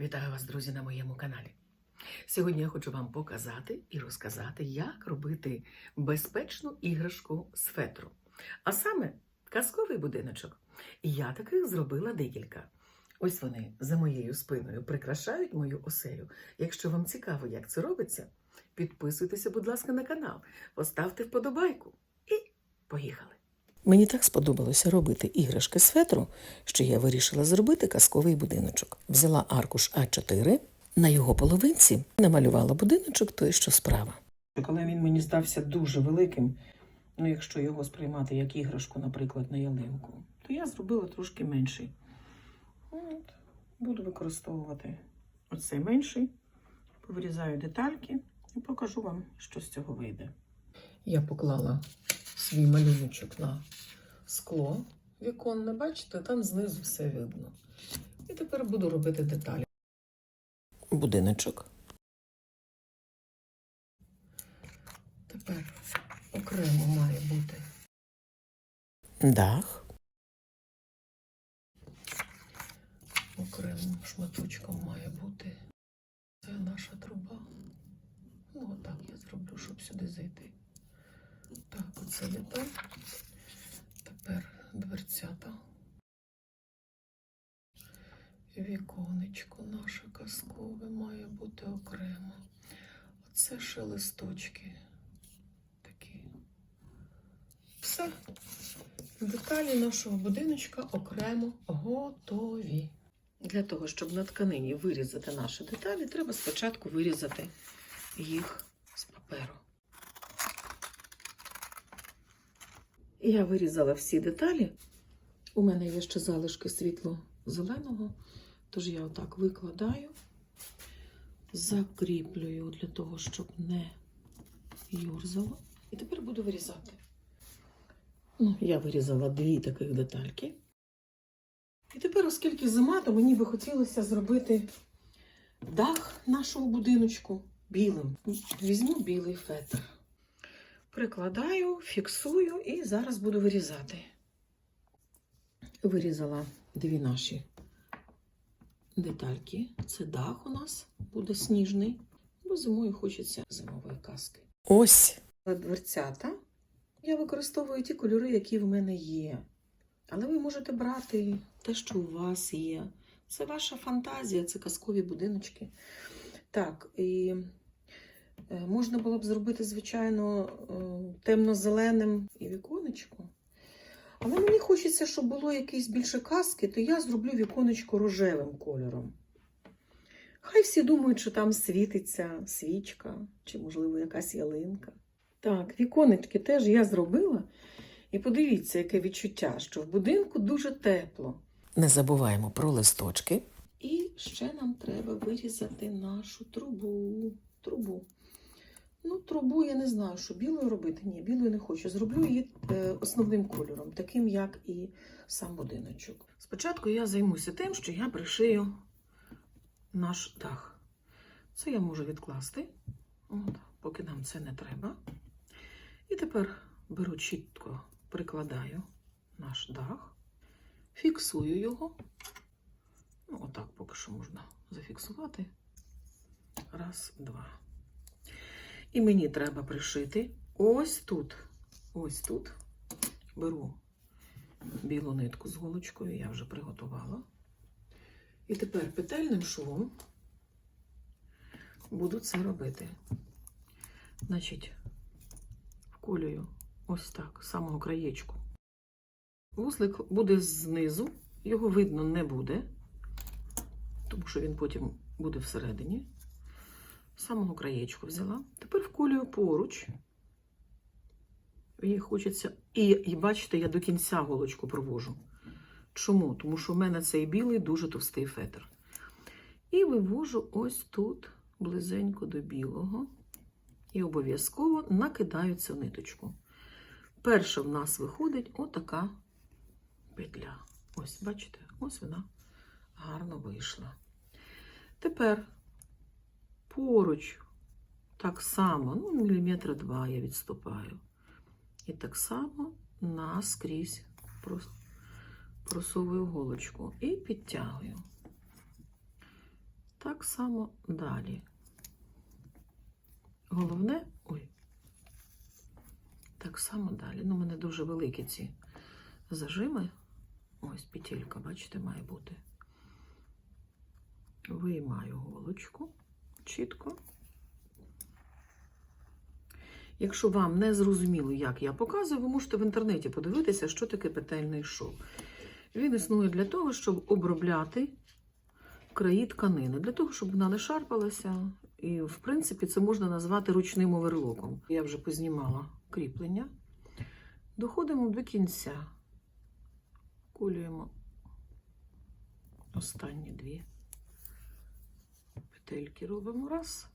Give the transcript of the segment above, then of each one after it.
Вітаю вас, друзі, на моєму каналі. Сьогодні я хочу вам показати і розказати, як робити безпечну іграшку з фетру. А саме казковий будиночок. Я таких зробила декілька. Ось вони за моєю спиною прикрашають мою оселю. Якщо вам цікаво, як це робиться, підписуйтеся, будь ласка, на канал, поставте вподобайку і поїхали. Мені так сподобалося робити іграшки з фетру, що я вирішила зробити казковий будиночок. Взяла аркуш А4, на його половинці намалювала будиночок той, що справа. Коли він мені стався дуже великим, ну якщо його сприймати як іграшку, наприклад, на ялинку, то я зробила трошки менший. От, буду використовувати оцей менший, повирізаю детальки і покажу вам, що з цього вийде. Я поклала свій малюночок на скло віконне, бачите, там знизу все видно. І тепер буду робити деталі. Будиночок. Тепер окремо має бути дах. Окремим шматочком має бути. Це наша труба. Ну, отак я зроблю, щоб сюди зайти. Так, оце деталь. Тепер дверцята. Віконечко наше казкове має бути окремо. Оце ще листочки такі. Все. Деталі нашого будиночка окремо готові. Для того, щоб на тканині вирізати наші деталі, треба спочатку вирізати їх з паперу. Я вирізала всі деталі. У мене є ще залишки світло-зеленого, тож я отак викладаю, закріплюю для того, щоб не юрзало. І тепер буду вирізати. Ну, я вирізала дві таких детальки. І тепер, оскільки зима, то мені би хотілося зробити дах нашого будиночку білим. Візьму білий фетр. Прикладаю, фіксую і зараз буду вирізати. Вирізала дві наші детальки. Це дах у нас буде сніжний, бо зимою хочеться зимової казки. Ось дверцята. Я використовую ті кольори, які в мене є. Але ви можете брати те, що у вас є. Це ваша фантазія, це казкові будиночки. Так, і можна було б зробити, звичайно, е, темно-зеленим і віконечко. Але мені хочеться, щоб було якесь більше казки, то я зроблю віконечко рожевим кольором. Хай всі думають, що там світиться свічка чи, можливо, якась ялинка. Так, віконечки теж я зробила. І подивіться, яке відчуття, що в будинку дуже тепло. Не забуваємо про листочки. І ще нам треба вирізати нашу трубу. Трубу. Ну, трубу я не знаю, що білою робити. Ні, білою не хочу. Зроблю її е, основним кольором, таким, як і сам будиночок. Спочатку я займуся тим, що я пришию наш дах. Це я можу відкласти, От, поки нам це не треба. І тепер беру чітко, прикладаю наш дах, фіксую його. Ну, отак поки що можна зафіксувати. Раз, два. І мені треба пришити ось тут. Ось тут. Беру білу нитку з голочкою, я вже приготувала. І тепер петельним швом буду це робити. Значить, вколюю ось так, з самого краєчку. Вузлик буде знизу, його видно не буде, тому що він потім буде всередині. Самого краєчку взяла. Тепер вколюю поруч. Їй хочеться. І, і бачите, я до кінця голочку провожу. Чому? Тому що в мене цей білий дуже товстий фетр. І вивожу ось тут, близенько до білого. І обов'язково накидаю цю ниточку. Перша в нас виходить отака петля. Ось, бачите, ось вона гарно вийшла. Тепер поруч так само, ну, міліметра два я відступаю. І так само наскрізь просовую голочку і підтягую. Так само далі. Головне, ой, так само далі. Ну, у мене дуже великі ці зажими. Ось петелька, бачите, має бути. Виймаю голочку чітко. Якщо вам не зрозуміло, як я показую, ви можете в інтернеті подивитися, що таке петельний шов. Він існує для того, щоб обробляти краї тканини, для того, щоб вона не шарпалася. І, в принципі, це можна назвати ручним оверлоком. Я вже познімала кріплення. Доходимо до кінця. Колюємо останні дві петельки робимо раз.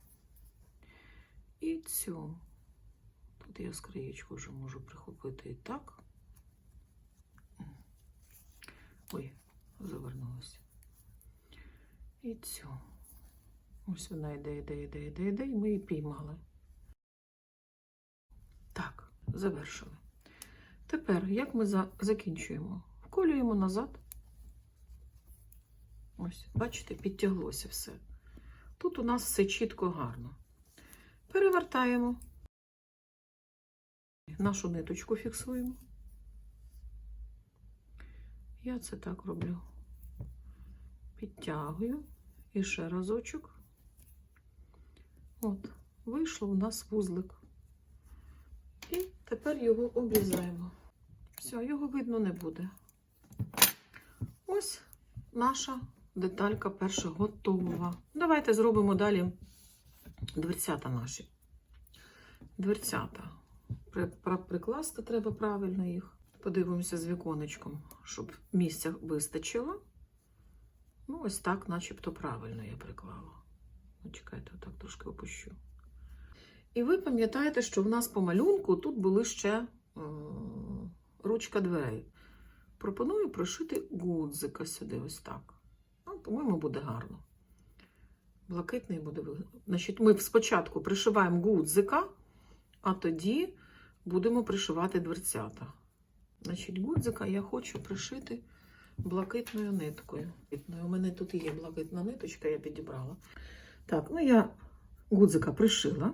І цю. Тут я скриєчку вже можу прихопити і так. Ой, завернулася. І цю. Ось вона йде, йде, йде, йде, йде, і ми її піймали. Так, завершили. Тепер, як ми за... закінчуємо? Вколюємо назад. Ось, бачите, підтяглося все. Тут у нас все чітко гарно. Перевертаємо. Нашу ниточку фіксуємо. Я це так роблю. Підтягую і ще разочок. От, вийшло у нас вузлик. І тепер його обрізаємо. Все, його видно не буде. Ось наша деталька перша готова. Давайте зробимо далі дверцята наші. Дверцята. Прикласти треба правильно їх. Подивимося з віконечком, щоб місця вистачило. Ну, ось так, начебто, правильно я приклала. Ну, чекайте, отак трошки опущу. І ви пам'ятаєте, що в нас по малюнку тут були ще е, ручка дверей. Пропоную пришити гудзика сюди, ось так. Ну, по-моєму, буде гарно. Блакитний буде. Значить, ми спочатку пришиваємо гудзика, а тоді будемо пришивати дверцята. Значить, гудзика я хочу пришити блакитною ниткою. У мене тут є блакитна ниточка, я підібрала. Так, ну я гудзика пришила.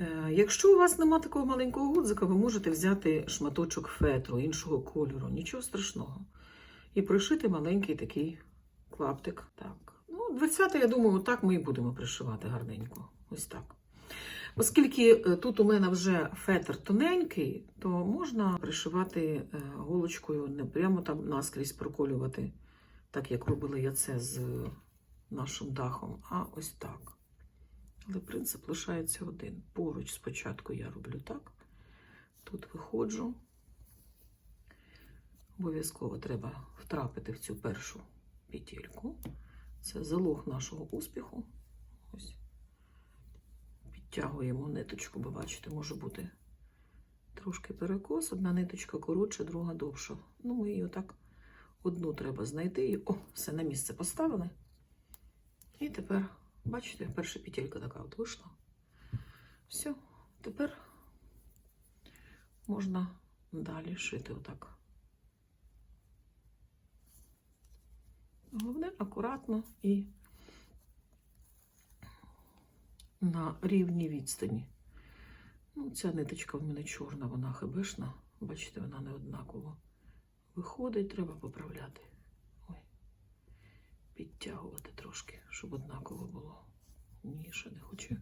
Е, Якщо у вас нема такого маленького гудзика, ви можете взяти шматочок фетру іншого кольору, нічого страшного. І пришити маленький такий клаптик. Так. Ну, 20 я думаю, так ми і будемо пришивати гарненько. Ось так. Оскільки е, тут у мене вже фетр тоненький, то можна пришивати е, голочкою не прямо там наскрізь проколювати, так як робила я це з нашим дахом, а ось так. Але принцип лишається один. Поруч спочатку я роблю так. Тут виходжу. Обов'язково треба втрапити в цю першу петельку. Це залог нашого успіху. Ось. Підтягуємо ниточку, бо бачите, може бути трошки перекос. Одна ниточка коротша, друга довша. Ну, ми її отак одну треба знайти. І, о, все на місце поставили. І тепер, бачите, перша петелька така от вийшла. Все, тепер можна далі шити отак. Головне акуратно і на рівній відстані. Ну, ця ниточка в мене чорна, вона хибишна. Бачите, вона не однаково виходить, треба поправляти. Ой, підтягувати трошки, щоб однаково було. Ні, ще не хочу.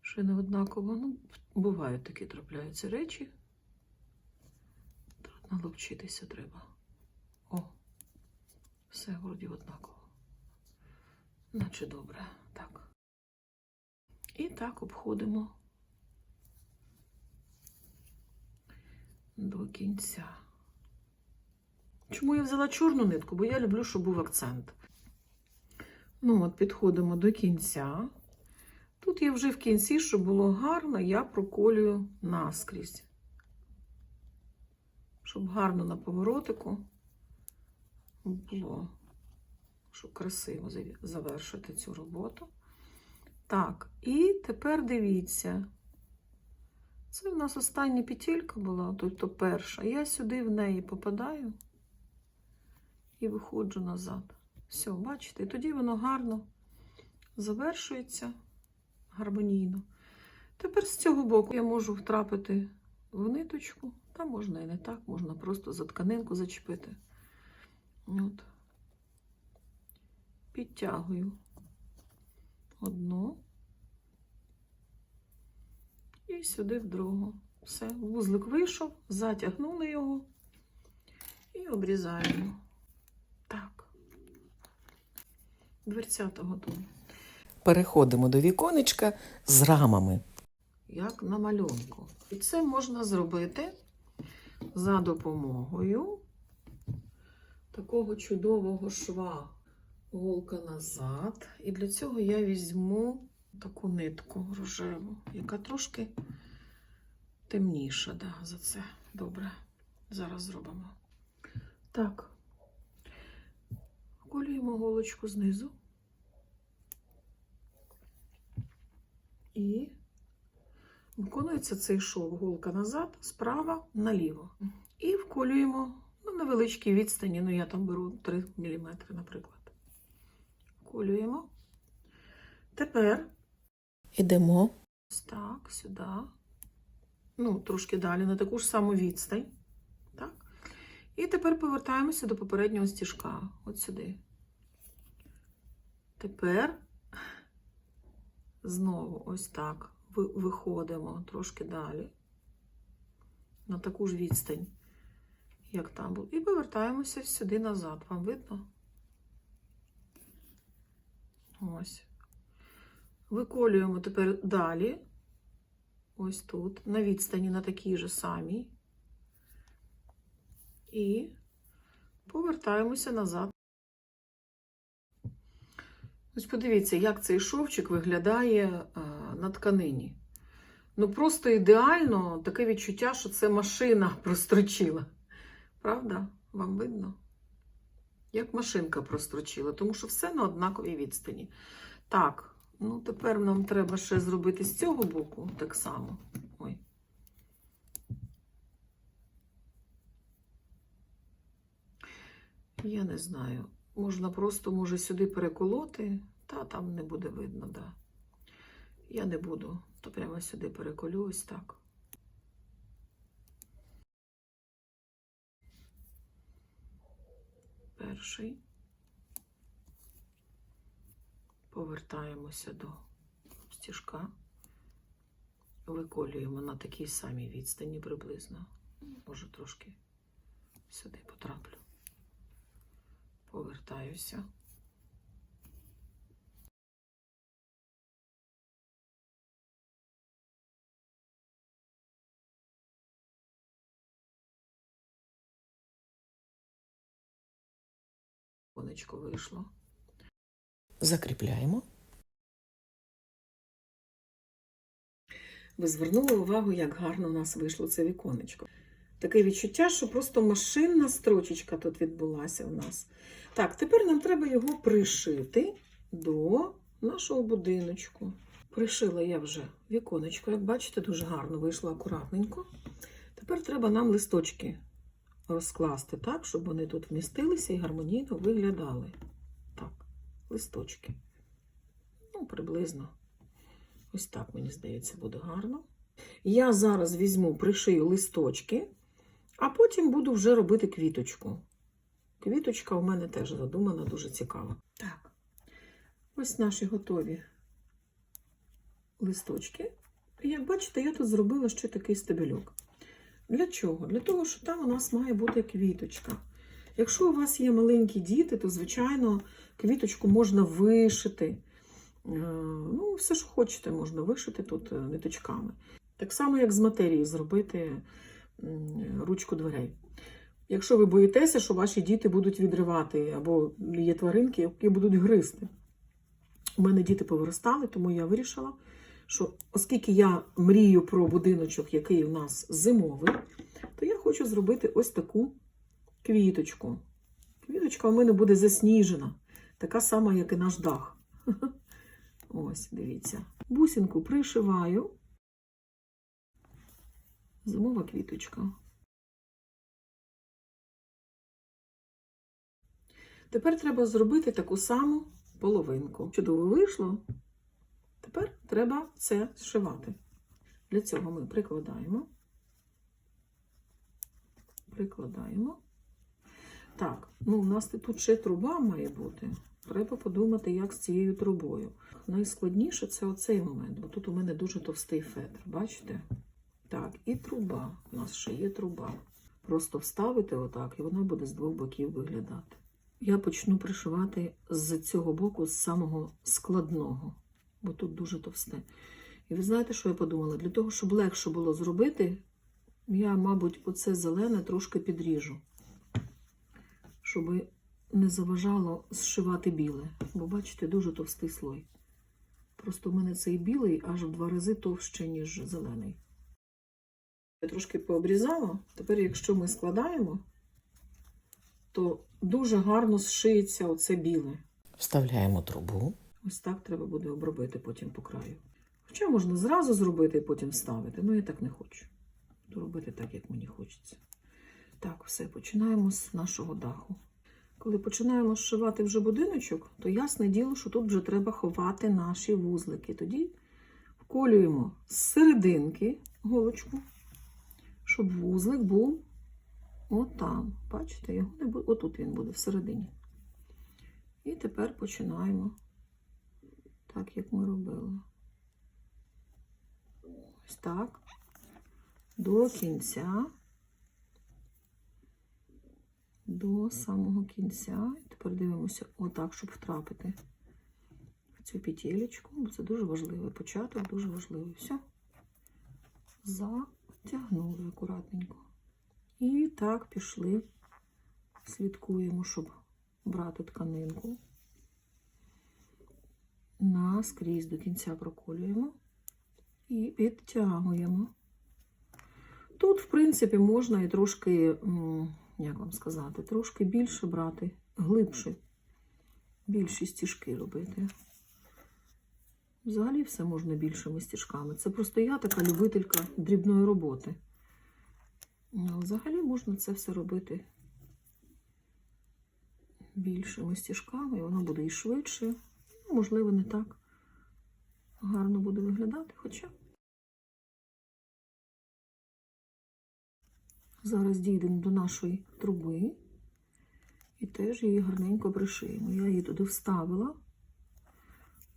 Ще не однаково. Ну, бувають такі трапляються речі. Наловчитися треба. О, все вроді однаково. Наче добре. Так. І так обходимо до кінця. Чому я взяла чорну нитку? Бо я люблю, щоб був акцент. Ну, от, підходимо до кінця. Тут я вже в кінці, щоб було гарно, я проколюю наскрізь. Щоб гарно на поворотику було, щоб красиво завершити цю роботу. Так, і тепер дивіться. Це в нас остання петелька була, тобто перша. Я сюди в неї попадаю і виходжу назад. Все, бачите, і тоді воно гарно завершується гармонійно. Тепер з цього боку я можу втрапити в ниточку, та можна і не так, можна просто за тканинку зачепити. От. Підтягую одну і сюди в другу. Все, вузлик вийшов, затягнули його і обрізаємо. Так. Дверцята готові. Переходимо до віконечка з рамами. Як на малюнку. І це можна зробити за допомогою такого чудового шва голка назад. І для цього я візьму таку нитку рожеву, яка трошки темніша да, за це. Добре. Зараз зробимо. Так. Вколюємо голочку знизу. І виконується цей шов голка назад, справа наліво. І вколюємо ну, на величкій відстані, ну я там беру 3 мм, наприклад. Вколюємо. Тепер Ідемо. ось так, сюди. Ну, трошки далі, на таку ж саму відстань. Так. І тепер повертаємося до попереднього стіжка. От сюди. Тепер знову ось так виходимо трошки далі. На таку ж відстань, як там було. І повертаємося сюди назад. Вам видно? Ось. Виколюємо тепер далі. Ось тут, на відстані на такій же самій. І повертаємося назад. Ось подивіться, як цей шовчик виглядає е, на тканині. Ну, просто ідеально таке відчуття, що це машина прострочила. Правда? Вам видно? Як машинка прострочила, тому що все на однаковій відстані. Так, ну тепер нам треба ще зробити з цього боку так само. Ой. Я не знаю. Можна просто, може, сюди переколоти, та там не буде видно, да. Я не буду, то прямо сюди переколю ось так. Перший. Повертаємося до стіжка. Виколюємо на такій самій відстані приблизно. Може, трошки сюди потраплю. Повертаюся. Конечко вийшло. Закріпляємо. Ви звернули увагу, як гарно у нас вийшло це віконечко. Таке відчуття, що просто машинна строчечка тут відбулася у нас. Так, тепер нам треба його пришити до нашого будиночку. Пришила я вже віконечко, як бачите, дуже гарно вийшло акуратненько. Тепер треба нам листочки розкласти так, щоб вони тут вмістилися і гармонійно виглядали. Так, листочки. Ну, приблизно. Ось так, мені здається, буде гарно. Я зараз візьму, пришию листочки, а потім буду вже робити квіточку. Квіточка у мене теж задумана, дуже цікава. Так, ось наші готові листочки. І як бачите, я тут зробила ще такий стебельок. Для чого? Для того, що там у нас має бути квіточка. Якщо у вас є маленькі діти, то, звичайно, квіточку можна вишити. Е, Ну, все, що хочете, можна вишити тут е, ниточками. Так само, як з матерії зробити ручку дверей. Якщо ви боїтеся, що ваші діти будуть відривати, або є тваринки, які будуть гризти. У мене діти повиростали, тому я вирішила, що оскільки я мрію про будиночок, який у нас зимовий, то я хочу зробити ось таку квіточку. Квіточка у мене буде засніжена, така сама, як і наш дах. Ось, дивіться. Бусинку пришиваю. Зимова квіточка. Тепер треба зробити таку саму половинку. Чудово вийшло. Тепер треба це зшивати. Для цього ми прикладаємо. Прикладаємо. Так, ну у нас тут ще труба має бути. Треба подумати, як з цією трубою. Найскладніше це оцей момент, бо тут у мене дуже товстий фетр, бачите? Так, і труба. У нас ще є труба. Просто вставити отак, і вона буде з двох боків виглядати. Я почну пришивати з цього боку, з самого складного, бо тут дуже товсте. І ви знаєте, що я подумала? Для того, щоб легше було зробити, я, мабуть, оце зелене трошки підріжу, щоб не заважало зшивати біле. Бо бачите, дуже товстий слой. Просто в мене цей білий аж в два рази товще, ніж зелений. Я трошки пообрізала. Тепер, якщо ми складаємо, то дуже гарно зшиється оце біле. Вставляємо трубу. Ось так треба буде обробити потім по краю. Хоча можна зразу зробити і потім вставити, але я так не хочу. Буду робити так, як мені хочеться. Так, все, починаємо з нашого даху. Коли починаємо зшивати вже будиночок, то ясне діло, що тут вже треба ховати наші вузлики. Тоді вколюємо з серединки голочку, щоб вузлик був отам. Бачите, його не буде, отут він буде всередині. І тепер починаємо так, як ми робили. Ось так. До кінця. До самого кінця. Тепер дивимося отак, щоб втрапити в цю петелечку. Бо це дуже важливий початок, дуже важливий. Все. Затягнули акуратненько. І так пішли. Слідкуємо, щоб брати тканинку наскрізь до кінця проколюємо і підтягуємо. Тут, в принципі, можна і трошки, як вам сказати, трошки більше брати, глибше, більші стіжки робити. Взагалі все можна більшими стіжками. Це просто я така любителька дрібної роботи. Ну, Взагалі можна це все робити більшими стіжками, і воно буде і швидше, можливо, не так гарно буде виглядати, хоча. Зараз дійдемо до нашої труби і теж її гарненько пришиємо. Я її туди вставила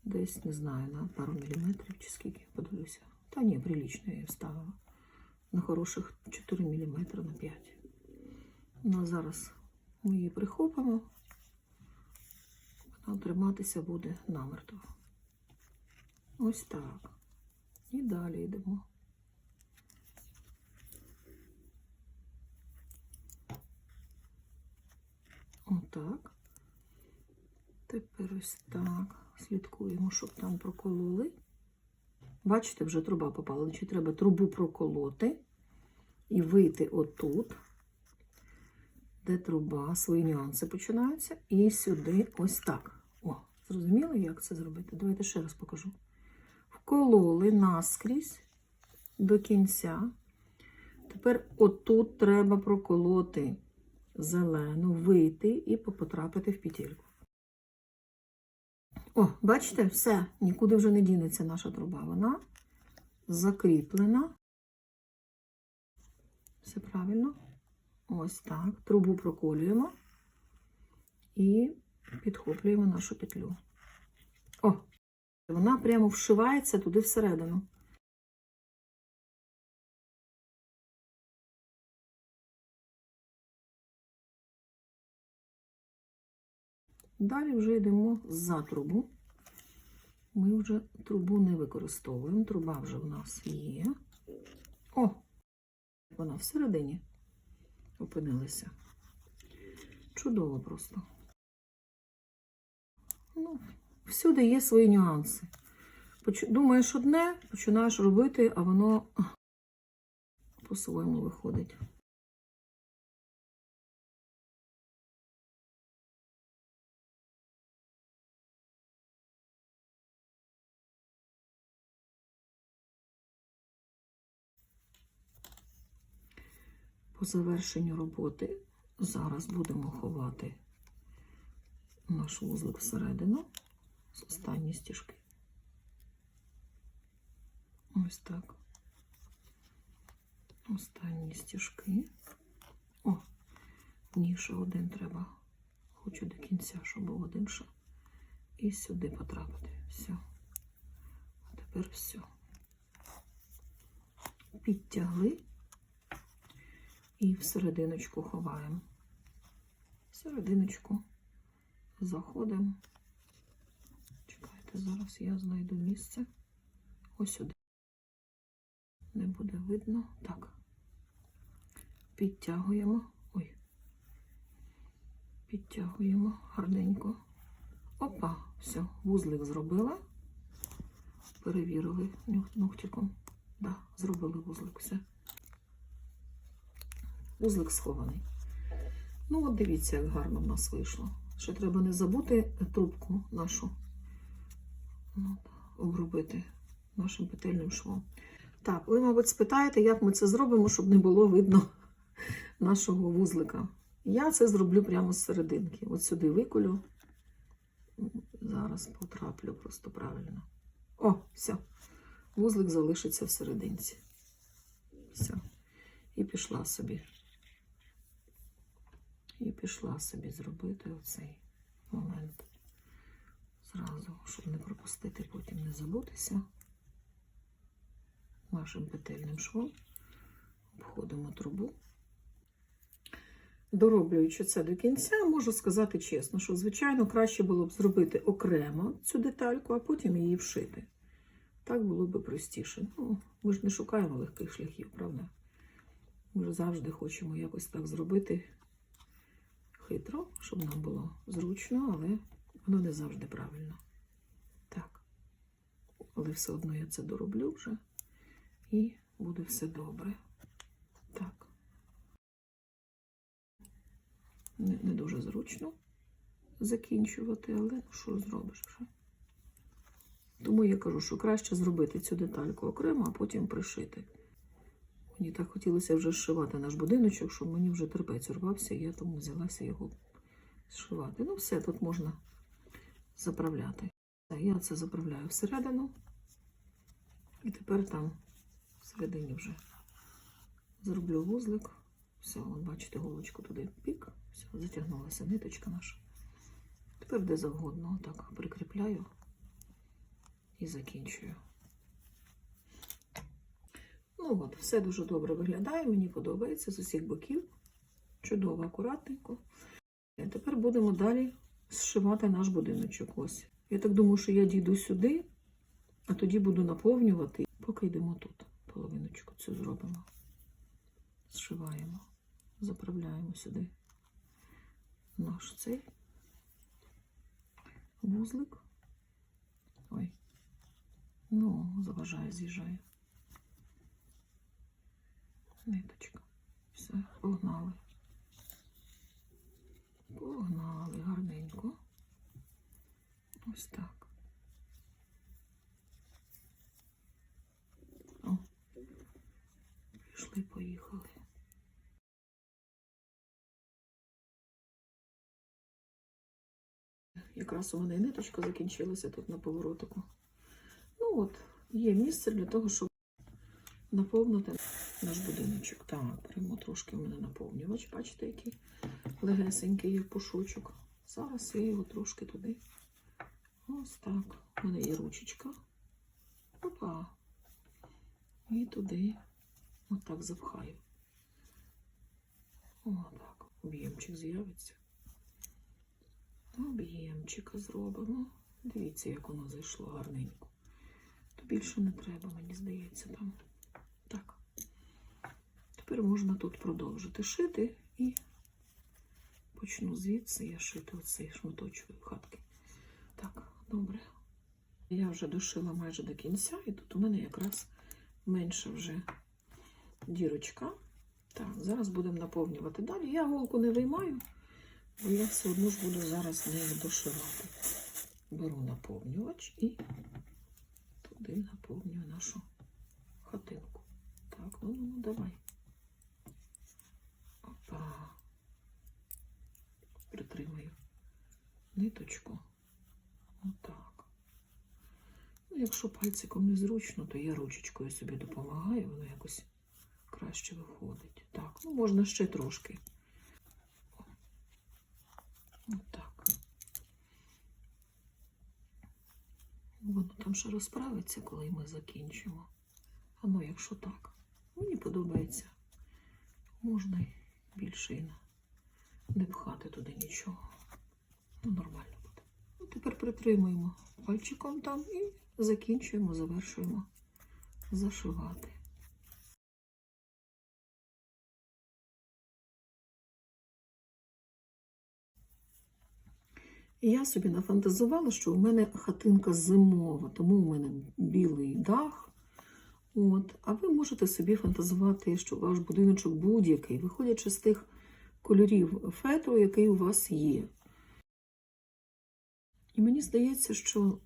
десь, не знаю, на пару міліметрів чи скільки, подивлюся. Та ні, прилічно я її вставила. На хороших 4 мм на 5. Ну, а зараз ми її прихопимо вона триматися буде намертво. Ось так. І далі йдемо. Отак. Тепер ось так. Слідкуємо, щоб там прокололи. Бачите, вже труба попала. Значить, треба трубу проколоти і вийти отут де труба, свої нюанси починаються, і сюди ось так. Зрозуміли, як це зробити? Давайте ще раз покажу. Вкололи наскрізь до кінця. Тепер отут треба проколоти зелену, вийти і потрапити в петельку. О, бачите, все, нікуди вже не дінеться наша труба. Вона закріплена. Все правильно. Ось так. Трубу проколюємо і підхоплюємо нашу петлю. О! Вона прямо вшивається туди всередину. Далі вже йдемо за трубу. Ми вже трубу не використовуємо. Труба вже в нас є. О! Вона всередині опинилися. Чудово просто. Ну, всюди є свої нюанси. Думаєш одне, починаєш робити, а воно по-своєму виходить. По завершенню роботи зараз будемо ховати наш вузлик всередину. останні стіжки. Ось так. Останні стіжки. О, ні, ще один треба. Хочу до кінця, щоб був один ще. І сюди потрапити. Все. А тепер все. Підтягли і в серединочку ховаємо. В серединочку заходимо. Чекайте, зараз я знайду місце. Ось сюди. Не буде видно. Так. Підтягуємо. Ой. Підтягуємо гарненько. Опа, все, вузлик зробила. Перевірили ногтиком. Да, зробили вузлик, все. Вузлик схований. Ну, от дивіться, як гарно в нас вийшло. Ще треба не забути трубку нашу ну, обробити нашим петельним швом. Так, ви, мабуть, спитаєте, як ми це зробимо, щоб не було видно нашого вузлика. Я це зроблю прямо з серединки. От сюди виколю. Зараз потраплю просто правильно. О, все. Вузлик залишиться в серединці. Все. І пішла собі. І пішла собі зробити оцей момент. Зразу, щоб не пропустити, потім не забутися. Нашим петельним швом обходимо трубу. Дороблюючи це до кінця, можу сказати чесно, що, звичайно, краще було б зробити окремо цю детальку, а потім її вшити. Так було б простіше. Ну, ми ж не шукаємо легких шляхів, правда? Ми ж завжди хочемо якось так зробити хитро, щоб нам було зручно, але воно не завжди правильно. Так. Але все одно я це дороблю вже і буде все добре. Так. Не, не дуже зручно закінчувати, але ну, що зробиш вже. Тому я кажу, що краще зробити цю детальку окремо, а потім пришити. Мені так хотілося вже зшивати наш будиночок, щоб мені вже терпець урвався, і я тому взялася його зшивати. Ну, все, тут можна заправляти. Я це заправляю всередину. І тепер там всередині вже зроблю вузлик. Все, от бачите, голочку туди пік. Все, затягнулася ниточка наша. Тепер де завгодно, отак прикріпляю і закінчую. Ну от, все дуже добре виглядає, мені подобається з усіх боків. Чудово, акуратненько. І тепер будемо далі зшивати наш будиночок. Ось. Я так думаю, що я дійду сюди, а тоді буду наповнювати. Поки йдемо тут. Половиночку цю зробимо. Зшиваємо, заправляємо сюди наш цей вузлик. Ой, ну, заважає, з'їжджає. Ниточка. Все, погнали. Погнали гарненько. Ось так. О, пішли, поїхали. Якраз у мене ниточка закінчилася тут на поворотику. Ну от, є місце для того, щоб наповнити наш будиночок. Так, беремо трошки в мене наповнювач, бачите, який легесенький є пушочок. Зараз я його трошки туди. Ось так. У мене є ручечка. Опа. І туди отак запхаю. Отак. Об'ємчик з'явиться. Об'ємчика зробимо. Дивіться, як воно зайшло гарненько. То більше не треба, мені здається, там. Тепер можна тут продовжити шити і почну звідси я шити оцей шматочок хатки. Так, добре. Я вже дошила майже до кінця, і тут у мене якраз менша вже дірочка. Так, зараз будемо наповнювати далі. Я голку не виймаю, бо я все одно ж буду зараз нею дошивати. Беру наповнювач і туди наповнюю нашу хатинку. Так, ну, ну давай. Опа. Притримаю ниточку. Отак. Ну, якщо пальциком незручно, то я ручечкою собі допомагаю, воно якось краще виходить. Так, ну можна ще трошки. Отак. Воно там ще розправиться, коли ми закінчимо. А ну, якщо так, мені подобається. Можна більше і не пхати туди нічого. Ну, нормально буде. Ну, тепер притримуємо пальчиком там і закінчуємо, завершуємо зашивати. Я собі нафантазувала, що у мене хатинка зимова, тому у мене білий дах. От. А ви можете собі фантазувати, що ваш будиночок будь-який, виходячи з тих кольорів фетру, який у вас є. І мені здається, що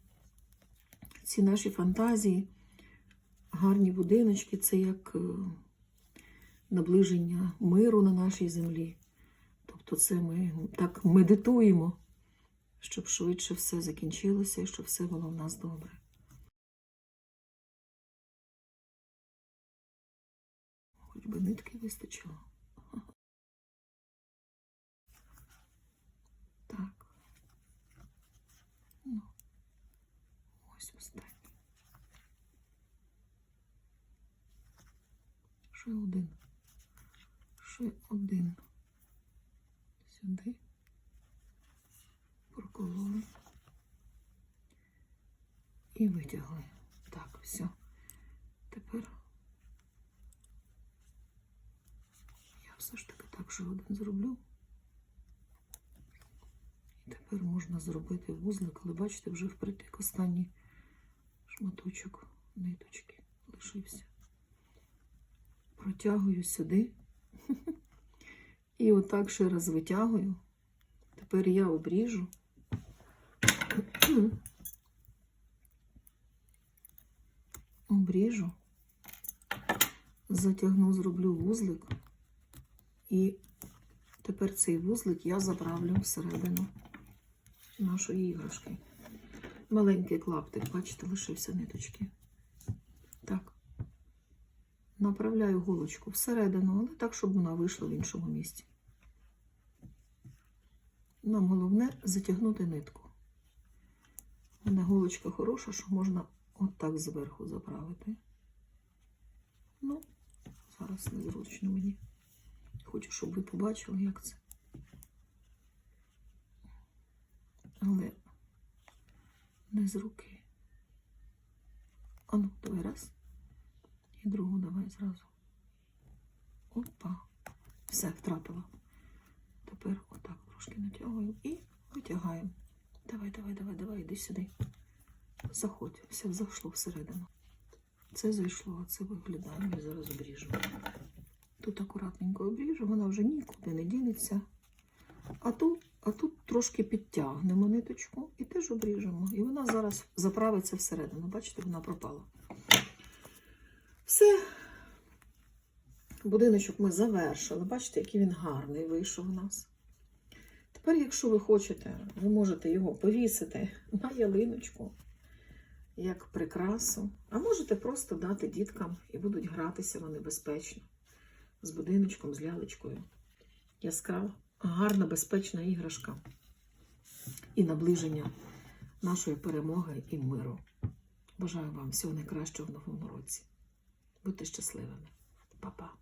ці наші фантазії, гарні будиночки це як е, наближення миру на нашій землі. Тобто, це ми так медитуємо, щоб швидше все закінчилося і щоб все було в нас добре. Хоч би нитки вистачило. Так. Ну, ось останній. Ще один. Ще один. Сюди. Прокололи. І витягли. Так, все. Тепер я все ж таки так ще один зроблю. Тепер можна зробити вузлик, але бачите, вже впритик останній шматочок ниточки лишився. Протягую сюди. І отак ще раз витягую. Тепер я обріжу. Обріжу, затягну, зроблю вузлик. І тепер цей вузлик я заправлю всередину нашої іграшки. Маленький клаптик, бачите, лишився ниточки. Так. Направляю голочку всередину, але так, щоб вона вийшла в іншому місці. Нам головне затягнути нитку. У мене голочка хороша, що можна отак зверху заправити. Ну, зараз незручно мені. Хочу, щоб ви побачили, як це. Але не з руки. Ану, давай раз. І другу давай зразу. Опа. Все, втратила. Тепер отак трошки натягуємо і витягаємо. Давай, давай, давай, давай, іди сюди. Заходь, все зайшло всередину. Це зайшло, а це виглядає. Я зараз обріжу. Тут акуратненько обріжу, вона вже нікуди не дінеться. А тут, а тут трошки підтягнемо ниточку і теж обріжемо. І вона зараз заправиться всередину. Бачите, вона пропала. Все. Будиночок ми завершили. Бачите, який він гарний вийшов у нас. Тепер, якщо ви хочете, ви можете його повісити на ялиночку, як прикрасу. А можете просто дати діткам і будуть гратися вони безпечно. З будиночком, з лялечкою. Яскрава, гарна, безпечна іграшка. І наближення нашої перемоги і миру. Бажаю вам всього найкращого в новому році. Будьте щасливими. Па-па.